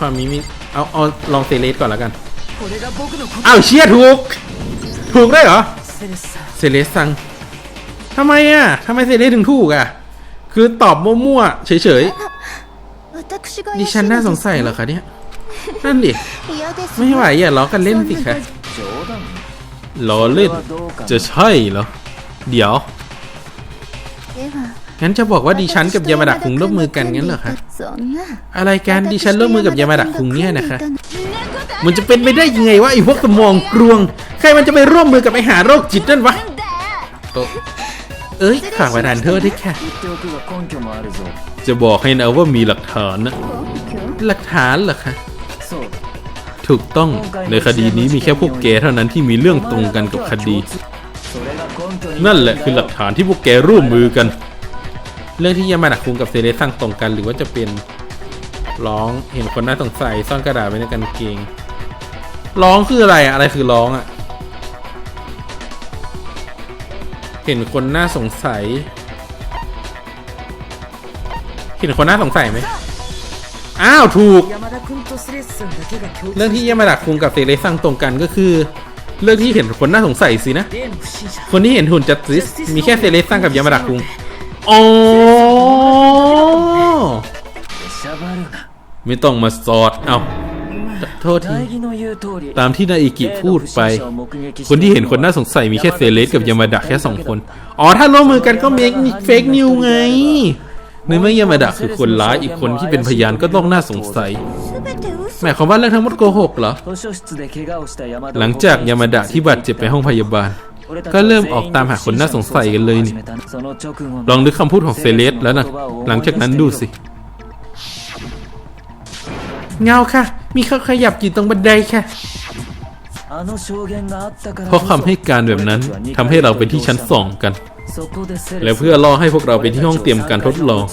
คามิมิเอาเอาลองเซเลสก่อนแล้วกันเอ้าเชี่ยถูก ถูกได้เหรอเซเลสซังทำไมอะทำไมเซเลสถึงถูกอะ คือตอบมั่วๆเฉยๆดิฉันน่าสงสัยเหรอคะเนี่ยนั่นดิไม่ไหวอย่าล้อกันเล่นสิคะล้อเล่นจะใช่เหรอ เดี๋ยว งั้นจะบอกว่าดิฉันกับยามาดะคุงร่วมมือกันงั้นเหรอคะอะไรกันดิฉันร่วมมือกับยามาดะคุงเนี่ยนะคะ มันจะเป็นไปได้ยังไงวะไอ้พวกสมองกรวง ใครมันจะไปร่วมมือกับไอ้หาโรคจิตนั่นวะโตเอ้ยข่าวประธนเธอที่แค่จะบอกให้นะว่ามีหลักฐานนะ หลักฐานเหรอคะถูกต้องในคดีนี้มีแค่พวกแกเท่านั้นที่มีเรื่องตรงกันกับคดี นั่นแหละคือหลักฐานที่พวกแกร่วมมือกัน เรื่องที่ยามาดักคุงกับเซเลสสั่งตรงกัน หรือว่าจะเป็นร้องเห็นคนน่าสงสัยซ่อนกระดาษไว้ในกางเกงร้องคืออะไรอะอะไรคือร้องอะเห็นคนน่าสงสัย เห็นคนน่าสงสัยไหมอ้าวถูก เรื่องที่ยามาดักคุงกับเซเลสั่งตรงกันก็คือ เรื่องที่เห็นคนน่าสงสัยสินะ คนที่เห็นหุ่นจัสติสมีแค่เซเลสั่งกับยามาดักคุง โอ้ไม่ต้องมาสอด เอาโทษทีตามที่นาอิกิพูดไป คนที่เห็นคนน่าสงสัยมีแค่เซเลสกับยามาดะแค่สองคน อ๋อ ถ้าร่วมมือกันก็เมกเฟกนิวไง ในเมื่อยามาดะคือคนร้ายอีกคนที่เป็นพยานก็ต้องน่าสงสัยหมายความว่าเรื่องทั้งหมดโกหกเหรอ หลังจากยามาดะที่บาดเจ็บไปห้องพยาบาล ก็เริ่มออกตามหาคนน่าสงสัยกันเลยนี่ ลองดูคำพูดของเซเลสแล้วนะ หลังจากนั้นดูสิ เงาค่ะ มีเขาขยับขี่ตรงบันไดค่ะเพราะคำให้การแบบนั้นทำให้เราไปที่ชั้นสองกัน และเพื่อล่อให้พวกเราไปที่ห้องเตรียมการทดลอง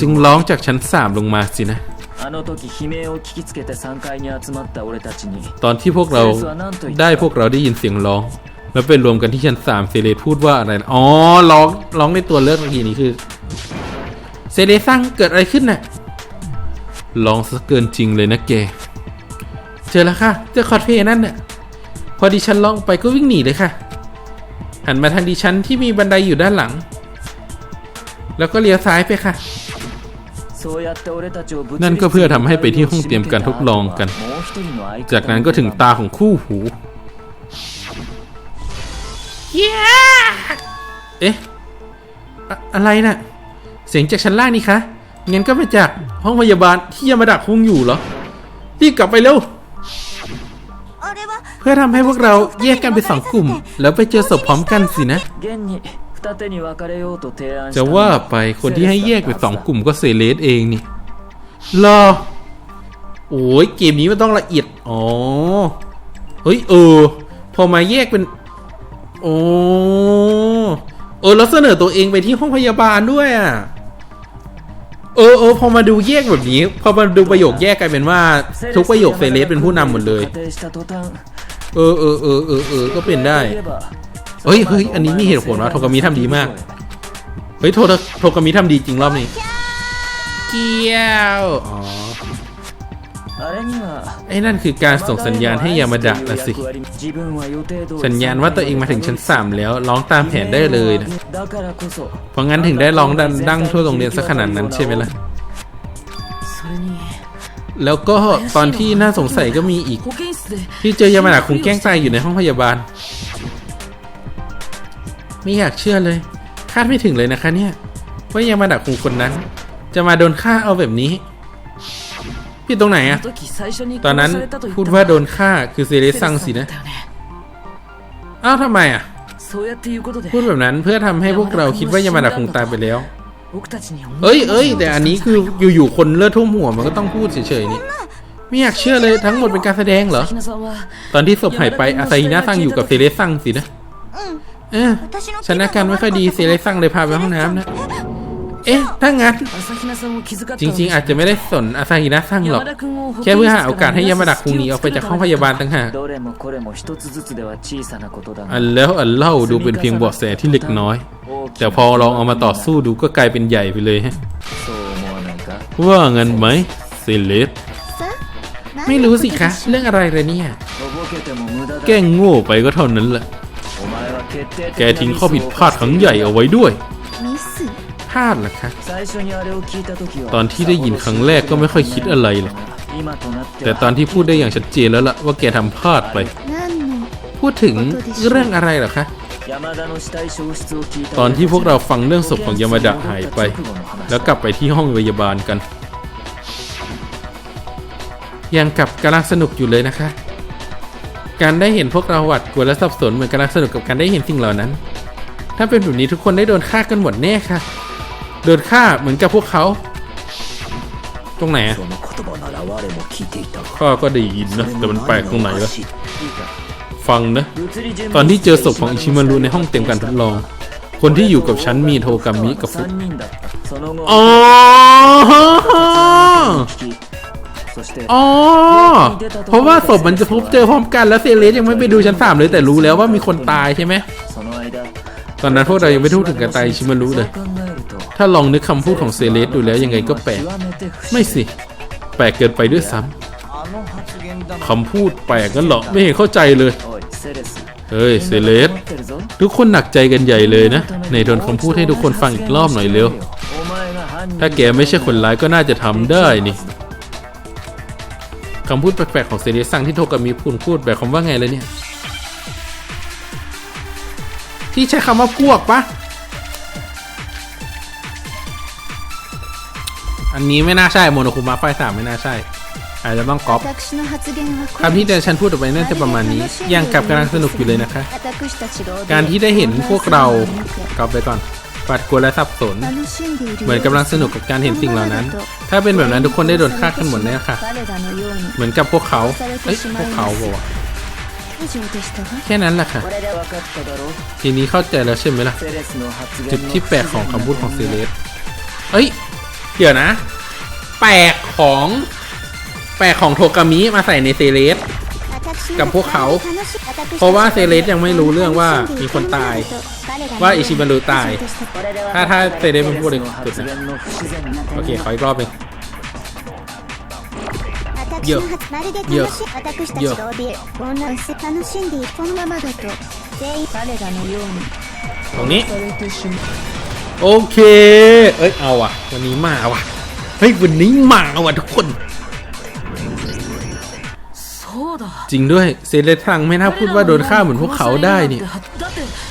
จึงร้องจากชั้นสามลงมาสินะ あの時悲鳴を聞きつけて3階に集まった俺たちに ตอนที่พวกเราได้พวกเราได้ยินเสียงร้อง แล้วไปรวมกันที่ชั้นสามเซเลสพูดว่าอะไรนะอ๋อร้องร้องในตัวเลือกเมื่อกี้นี้คือ เซเลสซังเกิดอะไรขึ้นน่ะร้องซะเกินจริงเลยนะแก เจอแล้วค่ะ เจอคอสเพลย์นั่นน่ะ พอดิฉันร้องไปก็วิ่งหนีเลยค่ะ หันมาทางดิฉันที่มีบันไดอยู่ด้านหลัง แล้วก็เลี้ยวซ้ายไปค่ะ นั่นก็เพื่อทำให้ไปที่ห้องเตรียมการทดลองกัน จากนั้นก็ถึงตาของคู่หู เอ๊ะอะไรนะ่ะ เสียงจากชั้นล่างนี่คะ งั้นก็มาจากห้องพยาบาลที่ยามาดักคงอยู่เหรอ รีบกลับไปเร็ว เพื่อทำให้พวกเราแยกกันเป็นสองกลุ่ม แล้วไปเจอศพพร้อมกันสินะ จะว่าไปคนที่ให้แยกเป็นสองกลุ่มก็เซเลสเองนี่รอโอ้ยเกมนี้มันต้องละเอียด อ๋อ เฮ้ยเออ พอมาแยกเป็นโอ้เออแล้วเสนอตัวเองไปที่ห้องพยาบาลด้วยอะ เออเออพอมาดูแยกแบบนี้ พอมาดูประโยคแยกกลายเป็นว่า ทุกประโยคเซเลสเป็นผู้นำหมดเลย เออเออเออเออเออก็เป็นได้ เฮ้ยเฮ้ยอันนี้มีเหตุผลว่าโทกามิทำดีมาก เฮ้ยโทโทกามิทำดีจริงรอบนี้ เกี้ยว อ๋อไอ้นั่นคือการส่งสัญญาณให้ยามาดะนะสิ สัญญาณว่าตัวเองมาถึงชั้นสามแล้วร้องตามแผนได้เลยนะเพราะงั้นถึงได้ร้องดันดั้งทั่วโรงเรียนสักขนาดนั้นใช่ไหมล่ะ แล้วก็ตอนที่น่าสงสัยก็มีอีก ที่เจอยามาดะคงแกล้งตายอยู่ในห้องพยาบาล ไม่อยากเชื่อเลย คาดไม่ถึงเลยนะคะเนี่ย ว่ายังมาดักคุงคนนั้น จะมาโดนฆ่าเอาแบบนี้พี่ตรงไหนอะตอนนั้นพูดว่าโดนฆ่าคือเซเลซังสินะ อ้าวทำไมอะพูดแบบนั้นเพื่อทำให้พวกเราคิดว่ายามาดะคงตายไปแล้ว เอ้ยเอ้ยแต่อันนี้คืออยู่ๆคนเลือดท่วมหัวมันก็ต้องพูดเฉยๆนี่ไม่อยากเชื่อเลยทั้งหมดเป็นการแสดงเหรอ ตอนที่ศพหายไปอาซาฮินาซังอยู่กับเซเลซังสินะ เออฉันอาการไม่ค่อยดีเสียเลยสั่งเลยพาไปห้องน้ำนะ เอ๊ะ ถ้างั้น จริง ๆ อาจจะไม่ได้สนอาซาฮินะสั่งหรอก แค่เพื่อหาโอกาสให้ยามาดักคุงหนีออกไปจากห้องพยาบาลต่างหากอันแล้วอันเล่าดูเป็นเพียงบาะแสที่เล็กน้อย แต่พอลองเอามาต่อสู้ดูก็กลายเป็นใหญ่ไปเลยฮะ ว่างั้นไหมเซเลสไม่รู้สิคะ เรื่องอะไรเลยเนี่ย แกล้งโง่ไปก็เท่านั้นแหละ แกทิ้งข้อผิดพลาดครั้งใหญ่เอาไว้ด้วยพลาดเหรอคะ ตอนที่ได้ยินครั้งแรกก็ไม่ค่อยคิดอะไรหรอก แต่ตอนที่พูดได้อย่างชัดเจนแล้วล่ะว่าแกทำพลาดไป พูดถึงเรื่องอะไรเหรอคะ ตอนที่พวกเราฟังเรื่องศพของยามาดะหายไป แล้วกลับไปที่ห้องพยาบาลกัน ยังกับกำลังสนุกอยู่เลยนะคะ การได้เห็นพวกเราหวัดกลัวและสับสนเหมือนกำลังสนุกกับการได้เห็นสิ่งเหล่านั้น ถ้าเป็นแบบนี้ทุกคนได้โดนฆ่ากันหมดแน่ค่ะ โดนฆ่าเหมือนกับพวกเขา ตรงไหนอะข้าก็ได้ยินนะ แต่มันแปลกตรงไหนวะ ฟังนะ ตอนที่เจอศพของอิชิมารุในห้องเต็มการทดลอง คนที่อยู่กับฉันมีโทกามิกับฟุอ๋อ อ๋อ เพราะว่าศพมันจะพบเจอพร้อมกันแล้วเซเลสยังไม่ไปดูชั้นสามเลยแต่รู้แล้วว่ามีคนตายใช่ไหมตอนนั้นพวกเรายังไม่ทูดถึงการตายชิมารู้เลย ถ้าลองนึกคำพูดของเซเลสดูแล้วยังไงก็แปลก ไม่สิ แปลกเกินไปด้วยซ้ำคำพูดแปลกกันเหรอไม่เห็นเข้าใจเลย เฮ้ยเซเลส ทุกคนหนักใจกันใหญ่เลยนะ ในทนคำพูดให้ทุกคนฟังอีกรอบหน่อยเร็ว ถ้าแกไม่ใช่คนร้ายก็น่าจะทำได้นี่ คำพูดแปลกๆของเซเรซังที่โทกัมิพูนพูดแบบคำว่าไงเลยเนี่ย ที่ใช้คำว่าพวกปะอันนี้ไม่น่าใช่โมโนคุมาไฟสามไม่น่าใช่อาจจะต้องก๊อปคำที่แต่ฉันพูดออกไปน่าจะประมาณนี้ ยังกลับกำลังสนุกอยู่เลยนะคะ การที่ได้เห็นพวกเรากลับไปก่อน ปัดกลัวและสับสน เหมือนกำลังสนุกกับการเห็นสิ่งเหล่านั้น ถ้าเป็นแบบนั้นทุกคนได้โดนฆ่ากันหมดแน่ค่ะ เหมือนกับพวกเขาเอ้ยพวกเขาบอกแค่นั้นแหละค่ะ ทีนี้เข้าใจแล้วใช่ไหมล่ะ จุดที่แปลกของคำพูดของเซเลสเอ้ย เดี๋ยวนะ แปลกของ แปลกของโทกามิมาใส่ในเซเลส กับพวกเขา เพราะว่าเซเลสยังไม่รู้เรื่องว่ามีคนตาย ว่าอิชิบันรุตาย ถ้าถ้าเซเลสเป็นผู้บริสุทธิ์นะโอเค ขออีกรอบหนึ่งเยอะเยอะเยอะตรงนี้โอเค เอ้ย เอาอะ วันนี้มาว่ะ เฮ้ย วันนี้มาว่ะทุกคน จริงด้วยเซเลทังไม่น่าพูดว่าโดนฆ่าเหมือนพวกเขาได้เนี่ย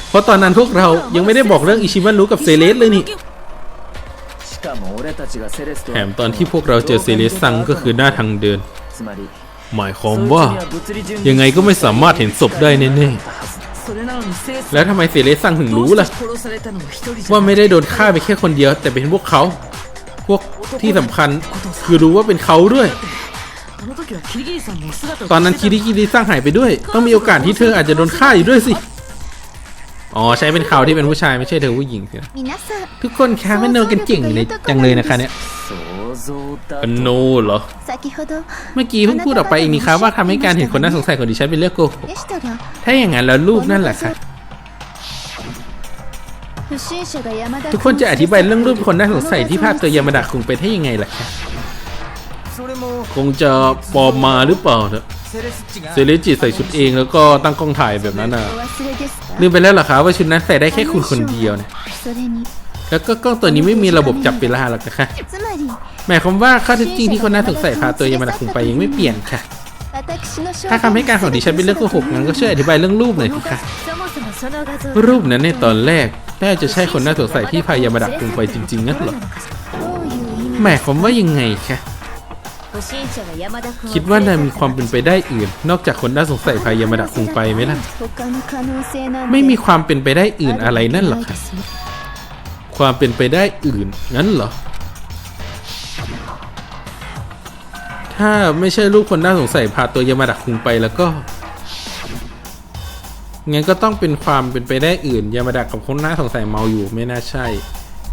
เพราะตอนนั้นพวกเรายังไม่ได้บอกเรื่องอิชิมันรู้กับเซเลสเลยนี่แถมตอนที่พวกเราเจอเซเลสซังก็คือหน้าทางเดิน หมายความว่า ยังไงก็ไม่สามารถเห็นศพได้แน่ๆแล้วทำไมเซเลสซังถึงรู้ล่ะ ว่าไม่ได้โดนฆ่าไปแค่คนเดียว แต่เป็นพวกเขา พวกที่สำคัญคือรู้ว่าเป็นเขาด้วย ตอนนั้นคิริคิริสร้างหายไปด้วย ต้องมีโอกาสที่เธออาจจะโดนฆ่าอยู่ด้วยสิ อ๋อใช้เป็นเขาที่เป็นผู้ชายไม่ใช่เธอผู้หญิงเถอะทุกคนแคะมันโนกันเจ๋งเลยจังเลยนะคะเนี่ยกันโนเหรอ เมื่อกี้เพิ่งพูดออกไปเองนี่ครับว่าทำให้การเห็นคนน่าสงสัยของดิฉันเป็นเรื่องโกหกถ้าอย่างนั้นแล้วรูปนั่นแหละค่ะทุกคนจะอธิบายเรื่องรูปคนน่าสงสัยที่ภาพตัวยามาดะคงไปได้ยังไงล่ะคะ คงจะปลอมมาหรือเปล่าเนี่เซเลจิใส่ชุดเองแล้วก็ตั้งกล้องถ่ายแบบนั้นอะลืมไปแล้วเหรอคะว่าชุดนั้นใส่ได้แค่คุณคนเดียวเนี่ยแล้วก็กล้องตัวนี้ไม่มีระบบจับเวลาหรอกนะคะหมายความว่าข้อเท็จจริงที่คนน่าสงสัยพาตัวยามาดะคุงไปยังไม่เปลี่ยนค่ะ ถ้าคำให้การของดิฉันเป็นเรื่องโกหกงั้นก็ช่วยอธิบายเรื่องรูปหน่อยค่ะ รูปนั้นในตอนแรกน่าจะใช่คนน่าสงสัยที่พายามาดะคุงไปจริงๆงั้หรอหมายความว่ายังไงคะ คิดว่านายมีความเป็นไปได้อื่น นอกจากคนน่าสงสัยพายามาดะคงไปไหมล่ะ ไม่มีความเป็นไปได้อื่นอะไรนั่นหรอกค่ะความเป็นไปได้อื่นงั้นเหรอ ถ้าไม่ใช่ลูกคนน่าสงสัยพาตัวยามาดะคงไปแล้วก็ งั้นก็ต้องเป็นความเป็นไปได้อื่น ยามาดะกับคนน่าสงสัยเมาอยู่ ไม่น่าใช่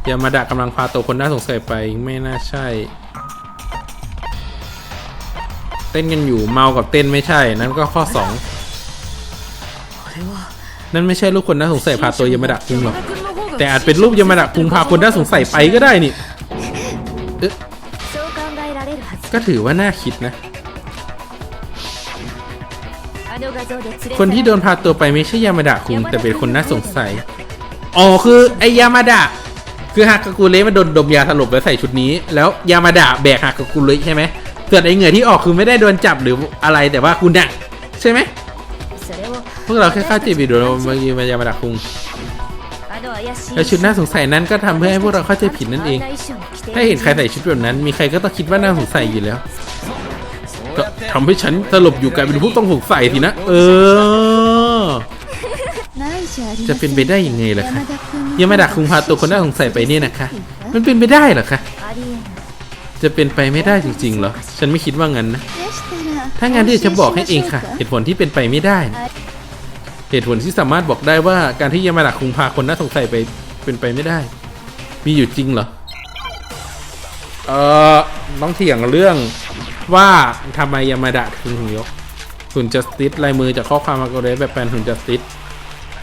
ยามาดะกำลังพาตัวคนน่าสงสัยไปไม่น่าใช่ เต้นกันอยู่เมากับเต้นไม่ใช่ นั่นก็ข้อสองนั่นไม่ใช่ลูกคนน่าสงสัยพาตัวยามาดะคุงหรอกแต่อาจเป็นรูปยามาดะคุงพาคนน่าสงสัยไปก็ได้นี่ก็ถือว่าน่าคิดนะ คนที่โดนพาตัวไปไม่ใช่ยามาดะคุงแต่เป็นคนน่าสงสัยอ๋อคือไอยามาดะคือฮากากุเระมาโดนดมยาสลบแล้วใส่ชุดนี้ แล้วยามาดะแบกฮากากุเระใช่ไหม ส่วนไอเหงื่อที่ออกคือไม่ได้โดนจับหรืออะไรแต่ว่าคุณเนี่ยใช่ไหมพวกเราแค่เข้าจีบอยู่เามื่อกี้มันยามาดักคุงแล้ชุดน่าสงสัยนั้นก็ทำเพื่อให้พวกเราเข้าใจผิดนั่นเอง ถ้าเห็นใครใส่ชุดแบบนั้น มีใครก็ต้องคิดว่าน่าสงสัยอยู่แล้วทำให้ฉันสลบอยู่กลายเป็นผู้ต้องสงสัยทีนะ เออ จะเป็นไปได้ยังไงล่ะคะยามาดักคุงพาตัวคนน่าสงสัยไปเนี่ยนะคะ มันเป็นไปได้หรอคะ จะเป็นไปไม่ได้จริงๆเหรอ ฉันไม่คิดว่างั้นนะ ถ้างั้นที่จะบอกให้เองค่ะ เหตุผลที่เป็นไปไม่ได้นะเหตุผลที่สามารถบอกได้ว่าการที่ยามาดะคุงพาคนน่าสงสัยไปเป็นไปไม่ได้ มีอยู่จริงเหรอ เอ่อต้องเถียงเรื่องว่าทำไมยามาดะถึงยกหุ่นจัสติสลายมือจากข้อความมาโกเรแบบแฟนหุ่นจัสติส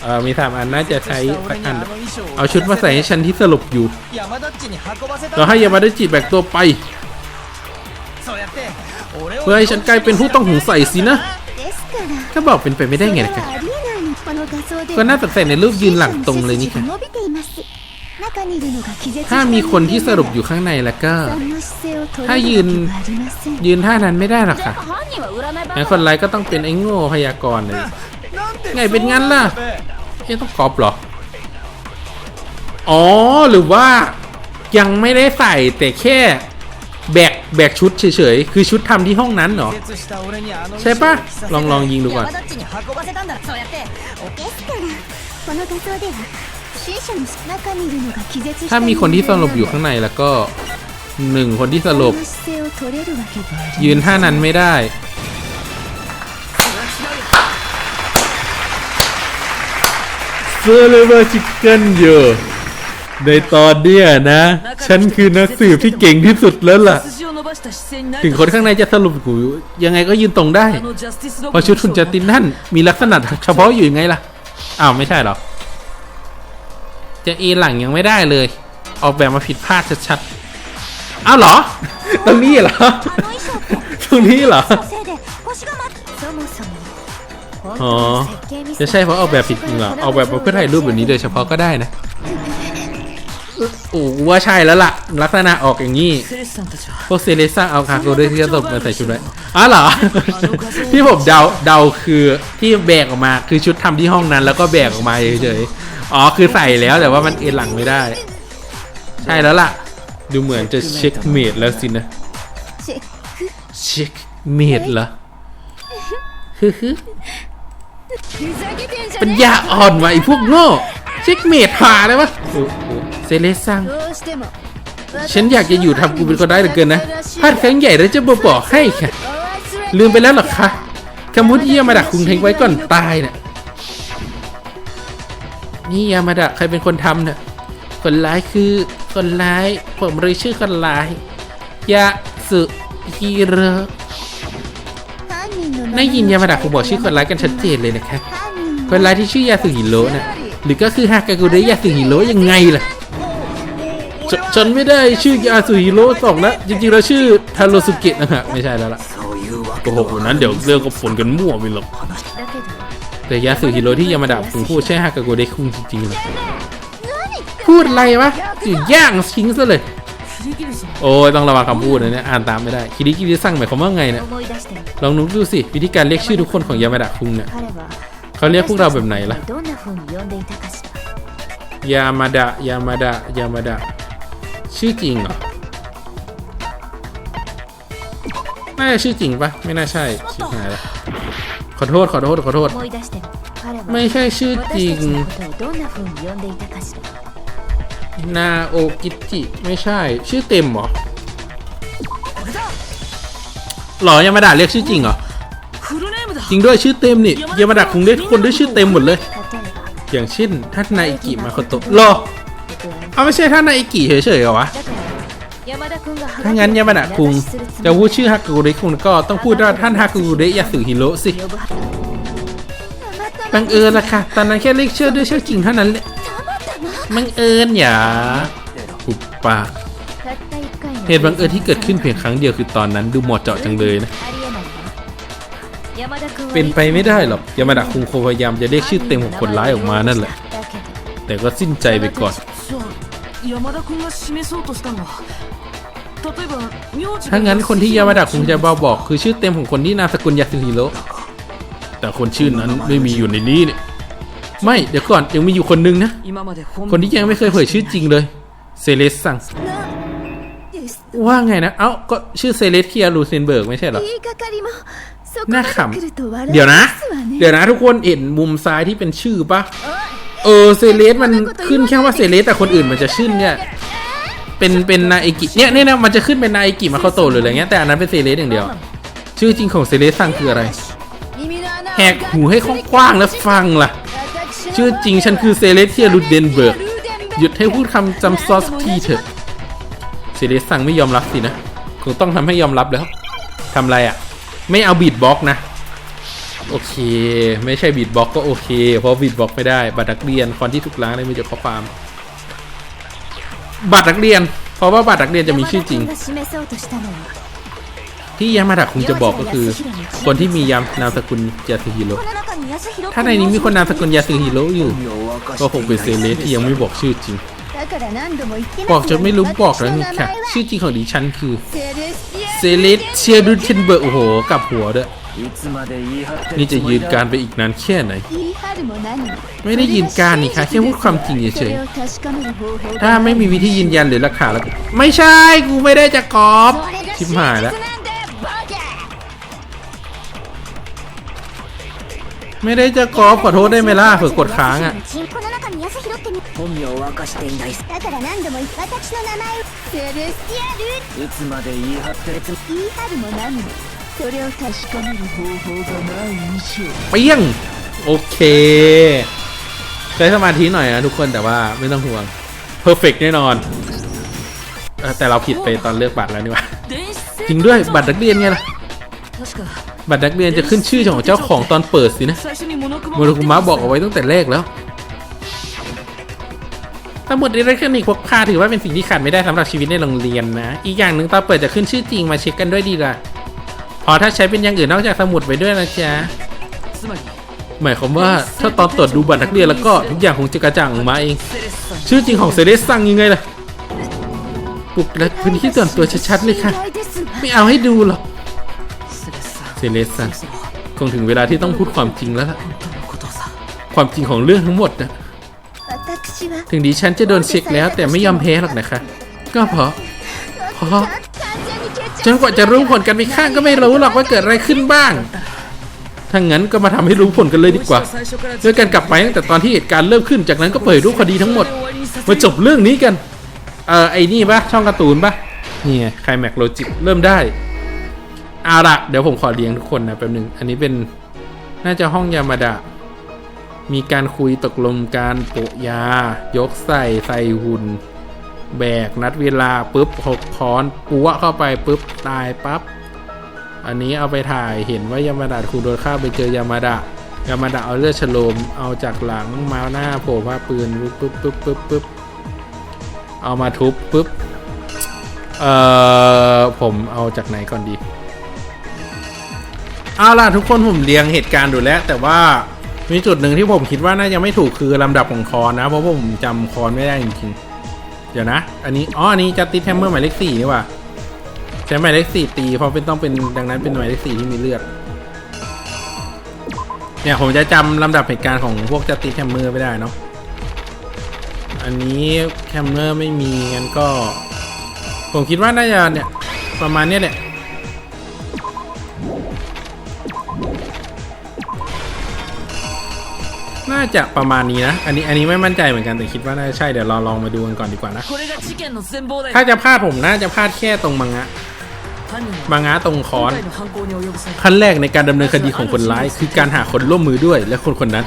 เออมีสามอันน่าจะใช้สักอันเอาชุดมาใส่ให้ฉันที่สลบอยู่เราให้ยามาดจิแบกตัวไป เพื่อให้ฉันกลายเป็นผู้ต้องหงส่สินะก็บอกเป็นไปไม่ได้ไงนะครับก็น่าตัดแในรูปยืนหลังตรงเลยนี่ค่ะถ้ามีคนที่สรุปอยู่ข้างในแล้วก็ ถ้ายืนยืนท่านั้นไม่ได้หรอกค่ะงั้นคนไรก็ต้องเป็นไอ้โง่พยากรณ์เลย ไงเป็นงั้นล่ะเอ๊ต้องกรอบเหรอ อ๋อหรือว่ายังไม่ได้ใส่แต่แค่แบกแบกชุดเฉยๆ คือชุดทำที่ห้องนั้นเหรอ ใช่ปะลองลองยิงดูก่อนถ้ามีคนที่สลบอยู่ข้างในแล้วก็หนึ่งคนที่สลบ ยืนท่านั้นไม่ได้ เซอร์เลเวอร์ชิคเก้นอยู่ในตอนนี้นะ ฉันคือนักสืบที่เก่งที่สุดแล้วล่ะ ถึงคนข้างในจะสรุปกูยังไงก็ยืนตรงได้ เพราะชุดคุณจะตินนั่น มีลักษณะเฉพาะอยู่ยังไงล่ะ อ้าว ไม่ใช่หรอ จะเอหลังยังไม่ได้เลย ออกแบบมาผิดพลาดชัดๆ อ้าวเหรอ ตรงนี้เหรอ ตรงนี้เหรอ อ๋อ จะใช่เพราะออกแบบผิดจริงเหรอออกแบบมาเพื่อถ่ายรูปแบบนี้โดยเฉพาะก็ได้นะโอ้ว่าใช่แล้วล่ะ ลักษณะออกอย่างนี้พวกเซเลซ่าเอาคาโกด้วยที่จะตบมาใส่ชุดไว้อ๋อเหรอ ที่ผมเดาเดาคือที่แบกออกมาคือชุดทำที่ห้องนั้น แล้วก็แบกออกมาเฉยๆอ๋อคือใส่แล้วแต่ว่ามันเอ็นหลังไม่ได้ ใช่แล้วล่ะ ดูเหมือนจะเช็คเมดแล้วสินะเช็คเมดเหรอ ปัญญาอ่อนวะไอพวกโง่เช็คเมทหาเลยวะโอ้โหเซเลสซังฉันอยากจะอยู่ทำกูเป็นคนได้เหลือเกินนะพลาดครั้งใหญ่แล้วจะบอกบอกให้ค่ะ ลืมไปแล้วหรอคะคำพูดที่ยามาดะคุงทิ้งไว้ก่อนตายเนี่ยนี่ยามาดะใครเป็นคนทำเนี่ยคนร้ายคือคนร้าย ผมเรียกชื่อคนร้ายยะสุฮิโร ได้ยินยามาดาคุบอกชื่อคนร้ายกันชัดเจนเลยนะครับคนร้ายที่ชื่อยาสุฮิโร่นะหรือก็คือฮากากุเดยาสุฮิโร่ยังไงล่ะฉฉันไม่ได้ชื่อยาสุฮิโร่สองนะจริงๆแล้วชื่อทาโรสุเกะนะฮะไม่ใช่แล้วล่ะโกหกนั้นเดี๋ยวเรื่องก็ฝนกันมั่วไปหรอกแต่ยาสุฮิโร่ที่ยามาดาคุพูดใช่ฮากากุเดคุงจริงๆหรอพูดอะไรวะย่างชิงซะเลย โอ้ยต้องระวังคำพูดนะเนี่ยอ่านตามไม่ได้คิริกิริสั่งหมายความว่าไงเนี่ยลองนึกดูสิวิธีการเรียกชื่อทุกคนของยามาดะคุงเนี่ยเขาเรียกพวกเราแบบไหนล่ะยามาดะยามาดะยามาดะชื่อจริงเหรอน่าจะชื่อจริงปะไม่น่าใช่ชื่อไหนล่ะขอโทษขอโทษขอโทษ ไม่ใช่ชื่อจริง นาโอกิจิไม่ใช่ ชื่อเต็มเหรอหรอยามาดาเรียกชื่อจริงเหรอ จริงด้วยชื่อเต็มนี่ยามาดาคงเรียกทุกคนด้วยชื่อเต็มหมดเลย อย่างเช่นท่านนาอิกิมาโคโตะหรอเอาไม่ใช่ท่านนาอิกิเฉยๆเหรอวะถ้างั้นยามาดาคุงจะพูดชื่อฮากุริคุงก็ต้องพูดว่าท่านฮากุริยาสึฮิโร่สิบังเอิญละค่ะตอนนั้นแค่เรียกชื่อด้วยชื่อจริงเท่านั้นแหละ บังเอิญอย่าหุบปากเหตุบังเอิญที่เกิดขึ้นเพียงครั้งเดียวคือตอนนั้นดูหมดเจาะจังเลยนะ เป็นไปไม่ได้หรอกยามาดะคุงพยายามจะเรียกชื่อเต็มของคนร้ายออกมานั่นแหละ แต่ก็สิ้นใจไปก่อนถ้างั้นคนที่ยามาดะคุงจะบอกบอก คือชื่อเต็มของคนที่นามสกุลยาสึริโร่แต่คนชื่อนั้นไม่มีอยู่ในนี้เนี่ย ไม่เดี๋ยวก่อนยังมีอยู่คนนึงนะ คนที่ยังไม่เคยเผยชื่อจริงเลยเซเลสสังว่าไงนะ เอ้า ก็ชื่อเซเลสเคียรูเซนเบิร์กไม่ใช่หรอหน้าขำเดี๋ยวนะ เดี๋ยวนะทุกคนเห็นมุมซ้ายที่เป็นชื่อปะเออเซเลสมันขึ้นแค่ว่าเซเลสแต่คนอื่นมันจะชื่นเนี่ย เป็นเป็นนายกิเนี่ยเนี่ยนะมันจะขึ้นเป็นนายกิมาโาโตหรืออะไรเงี้ยแต่อันนั้นเป็นเซเลสอย่างเดียว ชื่อจริงของเซเลสสังคืออะไร แหกหูให้กว้างแล้วฟังล่ะ ชื่อจริงฉันคือเซเลสเทียรูเดนเบิร์ก หยุดให้พูดคำจำซอสทีเถอะ เซเลสสั่งไม่ยอมรับสินะ คงต้องทำให้ยอมรับแล้ว ทำไรอะ่ะ ไม่เอาบีดบ็อกนะ โอเค ไม่ใช่บีดบ็อกก็โอเค เพราะบีดบ็อกไม่ได้ บัตรนักเรียนคอนที่ถูกล้างได้มีแต่ข้อความ บัตรนักเรียน เพราะว่าบัตรนักเรียนจะมีชื่อจริง ที่ยามาดะคงจะบอกก็คือ คนที่มียามนามสกุลยาสึฮิโร่ถ้าในนี้มีคนนามสกุลยาสึฮิโร่อยู่ ก็คงเป็นเซเลสที่ยังไม่บอกชื่อจริง บอกจนไม่รู้บอกแล้วนี่ค่ะ ชื่อจริงของดิฉันคือเซเลสเชียรุดูเทนเบอร์โอ้โหกับหัวด้วยนี่จะยืนการไปอีกนานแค่ไหน ไม่ได้ยืนการนี่ค่ะแค่พูดความจริงเฉยๆถ้าไม่มีวิธียืนยันหรือราคาแล้ว ไม่ใช่กูไม่ได้จะกอบชิมหายแล้ว ไม่ได้จะกรอบขอโทษได้ไหมล่ะเผื่อกดค้างอ่ะ この中に安弘ってみ本名を明かしていないだから何度も言っ私の名前をセレスティアルいつまで言い張ってるつも言い張るも何もそれを確かめる方法がない以上 เปี้ยง โอเค ใช้สมาธิหน่อยนะทุกคนแต่ว่าไม่ต้องห่วงเพอร์เฟกแน่นอนเออแต่เราผิดไปตอนเลือกบัตรแล้วนี่หว่า 電子 จริงด้วยบัตรนักเรียนไงล่ะ 確か บัตรนักเรียนจะขึ้นชื่อของเจ้าของตอนเปิดสินะโมโนคุมะบอกเอาไว้ตั้งแต่แรกแล้วสมุดอิเล็กทรอนิกส์พกพาถือว่าเป็นสิ่งที่ขาดไม่ได้สำหรับชีวิตในโรงเรียนนะ อีกอย่างหนึ่งตอนเปิดจะขึ้นชื่อจริงมาเช็คกันด้วยดีล่ะพอถ้าใช้เป็นอย่างอื่นนอกจากสมุดไปด้วยนะจ๊ะหมายความว่าถ้าตอนตรวจดูบัตรนักเรียนแล้วก็ทุกอย่างคงจะกระจ่างออกมาเอง ชื่อจริงของเซเลสซังยังไงล่ะปลุกและพื้นที่ส่วนตัวชัดๆเลยค่ะ ไม่เอาให้ดูหรอก เลสันคงถึงเวลาที่ต้องพูดความจริงแล้วละความจริงของเรื่องทั้งหมดนะถึงดีฉันจะโดนเช็คแล้วแต่ไม่ยอมแพ้หรอกนะคะ ก็เพราะ เพราะจนกว่าจะรู้ผลกันไปข้างก็ไม่รู้หรอกว่าเกิดอะไรขึ้นบ้างถ้างั้นก็มาทำให้รู้ผลกันเลยดีกว่าด้วยการกลับไปตั้งแต่ตอนที่เหตุการณ์เริ่มขึ้นจากนั้นก็เปิดรูปคดีทั้งหมด มาจบเรื่องนี้กัน เออไอ้นี่ปะช่องการ์ตูนปะนี่ไงไคลแม็กโลจิกเริ่มได้ เอาละเดี๋ยวผมขอเลี้ยงทุกคนนะแป๊บหนึง อันนี้เป็นน่าจะห้องยามาดะ มีการคุยตกลงการโปะยา ยกใส่ใส่หุ่น แบกนัดเวลาปุ๊บหกค้อนปัวเข้าไปปุ๊บตายปั๊บอันนี้เอาไปถ่ายเห็นว่ายามาดะคูโดนฆ่าไปเจอยามาดะยามาดะเอาเลือดฉโลมเอาจากหลังมาหน้าโผล่ผ้าปืนปุ๊บปุ๊บปุ๊บปุ๊บเอามาทุบปุ๊บเอ่อผมเอาจากไหนก่อนดี เอาล่ะทุกคนผมเรียงเหตุการณ์ดูแล้ว แต่ว่ามีจุดหนึ่งที่ผมคิดว่าน่าจะไม่ถูกคือลำดับของคอนนะเพราะผมจำคอนไม่ได้จริงๆเดี๋ยวนะ อันนี้อ๋ออันนี้จัตติแทมเมอร์หมายเลขสี่นี่ว่าใช้หมายเลขสี่ตีเพราะเป็นต้องเป็นดังนั้นเป็นหมายเลขสี่ที่มีเลือดเนี่ยผมจะจำลำดับเหตุการณ์ของพวกจัตติแทมเมอร์ไม่ได้เนาะอันนี้แคมเมอร์ไม่มีงั้นก็ ผมคิดว่าน่าจะเนี่ยประมาณเนี้ยแหละ จะประมาณนี้นะ อันนี้อันนี้ไม่มั่นใจเหมือนกันแต่คิดว่าน่าจะใช่เดี๋ยวเราลองมาดูกันก่อนดีกว่านะ ถ้าจะพลาดผมน่าจะพลาดแค่ตรงมังงะมังงะตรงคอนขั้นแรกในการดำเนินคดีของคนร้าย คือการหาคนร่วมมือด้วยและคนคนนั้น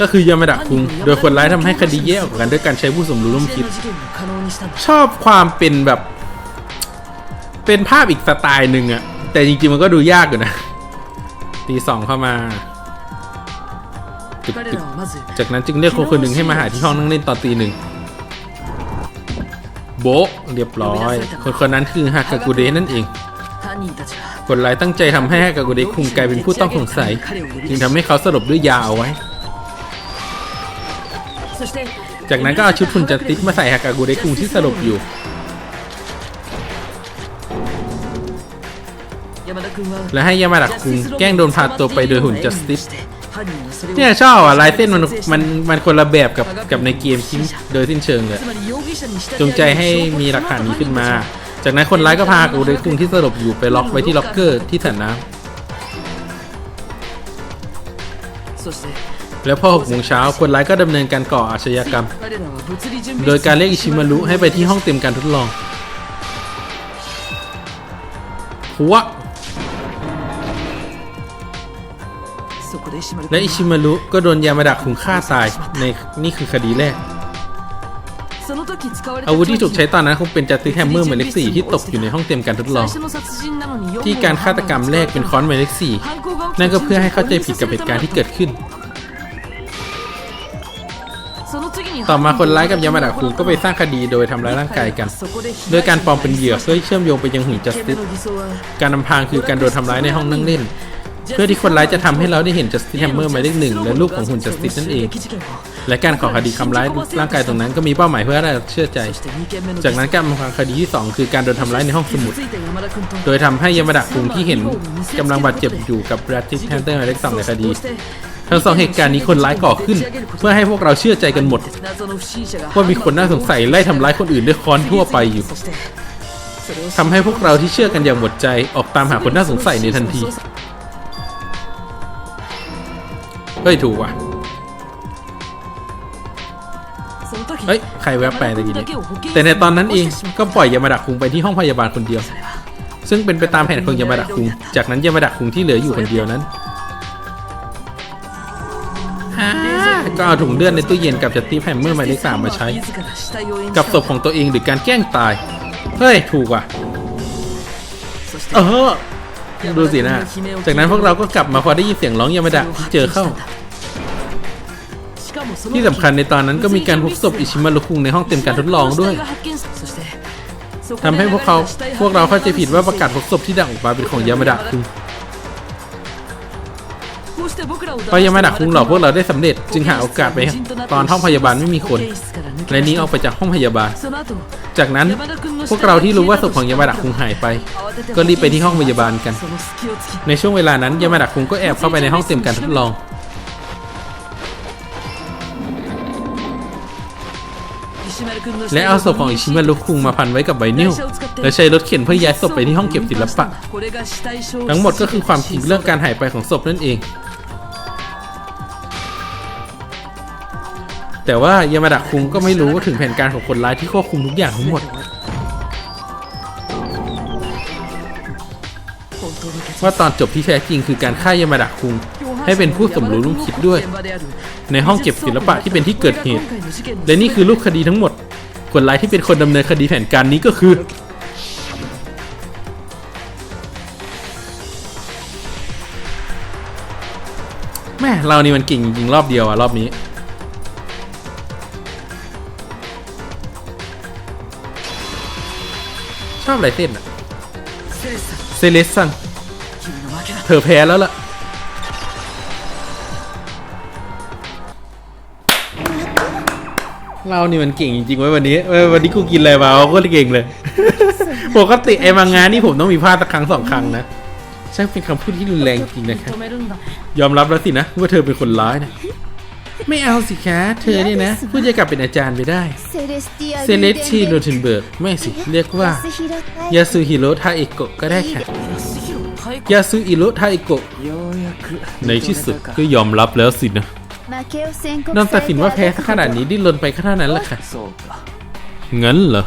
ก็คือยามาดะคุงโดยคนร้ายทำให้คดีแย่กว่ากันด้วยการใช้ผู้สมรู้ร่วมคิด ชอบความเป็นแบบ เป็นภาพอีกสไตล์หนึ่งอะแต่จริงๆมันก็ดูยากอยู่นะ ตีสองเข้ามาจากนั้นจึงเรียกคนคนหนึ่งให้มาหาที่ห้องนั่งเล่นตอนตีหนึ่งโบเรียบร้อย คนคนนั้นคือฮากากุเดะนั่นเองคนไล่ตั้งใจทำให้ฮากากุเดะคุงกลายเป็นผู้ต้องสงสัย จึงทำให้เขาสรุปด้วยยาเอาไว้ จากนั้นก็เอาชุดฝุ่นจันติกมาใส่ฮากากุเดะคุงที่สรุปอยู่ และให้ยามาดักคุงแกล้งโดนพาตัวไปโดยหุ่นจัสติสเนี่ยชอบอะลายเส้นมันมันมันคนละแบบกับกับในเกมทิ้งโดยสิ้นเชิงเลยจงใจให้มีหลักฐานนี้ขึ้นมา จากนั้นคนร้ายก็พากูโดยคุงที่สลบอยู่ไปล็อกไว้ที่ล็อกเกอร์ที่สันน้ำแล้วพอหกโมงเช้าคนร้ายก็ดำเนินการก่ออาชญากรรม โดยการเรียกอิชิมารุให้ไปที่ห้องเต็มการทดลองหัว และอิชิมารุก็โดนยามาดะคุงฆ่าตายในนี่คือคดีแรก อาวุธที่ถูกใช้ตอนนั้นคงเป็นจัตุแฮมเมอร์หมายเลขสี่ที่ตกอยู่ในห้องเตรียมการทดลอง ที่การฆาตกรรมแรกเป็นค้อนหมายเลขสี่นั่นก็เพื่อให้เข้าใจผิดกับเหตุการณ์ที่เกิดขึ้น ต่อมาคนร้ายกับยามาดะคุงก็ไปสร้างคดีโดยทำร้ายร่างกายกันด้วยการปลอมเป็นเหยื่อเพื่อเชื่อมโยงไปยังหุ่นจัสติสการนำพางคือการโดนทำร้ายในห้องนั่งเล่น เพื่อที่คนร้ายจะทำให้เราได้เห็นจัสติสแฮมเมอร์หมายเลขหนึ่งและรูปของหุ่นจัสติสนั่นเอง และการก่อคดีทำร้ายร่างกายตรงนั้นก็มีเป้าหมายเพื่อให้เราเชื่อใจ จากนั้นการทำคดีที่ 2 คือการโดนทำร้ายในห้องสมุด โดยทำให้ยามาดะคุงที่เห็นกำลังบาดเจ็บอยู่กับแบรดทิสแฮนเตอร์หมายเลขสองในคดีทั้งสองเหตุการณ์นี้คนร้ายก่อขึ้น เพื่อให้พวกเราเชื่อใจกันหมดว่ามีคนน่าสงสัยไล่ทำร้ายคนอื่นด้วยค้อนทั่วไปอยู่ทำให้พวกเราที่เชื่อกันอย่างหมดใจออกตามหาคนน่าสงสัยในทันที เฮ้ย ถูกว่ะ เฮ้ย ใครแวบไปตะกี้นี้แต่ในตอนนั้นเองก็ปล่อยยามาดะคุงไปที่ห้องพยาบาลคนเดียว ซึ่งเป็นไปตามแผนของยามาดะคุง จากนั้นยามาดะคุงที่เหลืออยู่คนเดียวนั้นอ่าก็เอาถุงเลือดในตู้เย็นกับจัตตี้แฮมเมอร์หมายเลขสามมาใช้ กับศพของตัวเองหรือการแกล้งตาย เฮ้ย ถูกว่ะ เออ ดูสินะ จากนั้นพวกเราก็กลับมาพอได้ยินเสียงร้องยามาดะที่เจอเข้า ที่สำคัญในตอนนั้นก็มีการพบศพอิชิมารุคุงในห้องเต็มการทดลองด้วยทำให้พวกเขาพวกเราเข้าใจผิดว่าประกาศพบศพที่ดังออกมาเป็นของยามาดะคุงพอยามาดะคุงหลอกพวกเราได้สำเร็จจึงหาโอกาสไปตอนห้องพยาบาลไม่มีคน และหนี้ออกไปจากห้องพยาบาล จากนั้นพวกเราที่รู้ว่าศพของยามาดะคุงหายไป ก็รีบไปที่ห้องพยาบาลกัน ในช่วงเวลานั้นยามาดะคุงก็แอบเข้าไปในห้องเต็มการทดลอง และเอาศพของอิชิมารุคุงมาพันไว้กับไวนิลและใช้รถเข็นเพื่อย้ายศพไปที่ห้องเก็บศิลปะ ทั้งหมดก็คือความจริงเรื่องการหายไปของศพนั่นเอง แต่ว่ายามาดะคุงก็ไม่รู้ถึงแผนการของคนร้ายที่ควบคุมทุกอย่างทั้งหมด ว่าตอนจบที่แท้จริงคือการฆ่ายามาดะคุง ให้เป็นผู้สมรู้ร่วมคิดด้วย ในห้องเก็บศิลปะที่เป็นที่เกิดเหตุ และนี่คือรูปคดีทั้งหมด คนร้ายที่เป็นคนดำเนินคดีแผนการนี้ก็คือแม่เรานี่มันเก่งจริงๆรอบเดียวอะรอบนี้ ชอบอะไรเต้นอะเซเลสซังเธอแพ้แล้วล่ะเรานี่มันเก่งจริงๆไว้ยวันนี้เออวันนี้กูกินอะไรมาก็เก่งเลยปกติไอ้มางานนี่ผมต้องมีพลาดสักครั้งสองครั้งนะช่างเป็นคำพูดที่รุนแรงจริงนะครับยอมรับแล้วสินะว่าเธอเป็นคนร้ายนะ ไม่เอาสิคะเธอเนี่ยนะเพื่อจะกลับเป็นอาจารย์ไปได้ เซเลสชีโรเทนเบิร์กไม่สิ เรียกว่ายาซูฮิโรทาเอโกะก็ได้ค่ะยาซูอิโรทาเอโกในที่สุดก็ยอมรับแล้วสินะโอนตัดสินว่าแพ้ขนาดนี้ดิ้นรนไปขนาดนั้นละค่ะงั้นเหรอ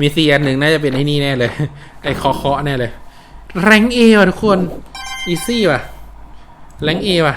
มีซีอันหนึ่งน่าจะเป็นไอ้นี่แน่เลย ไอ้คอเคาะแน่เลย แรงเอว่ะทุกคน อีซี่ว่ะ แรงเอว่ะ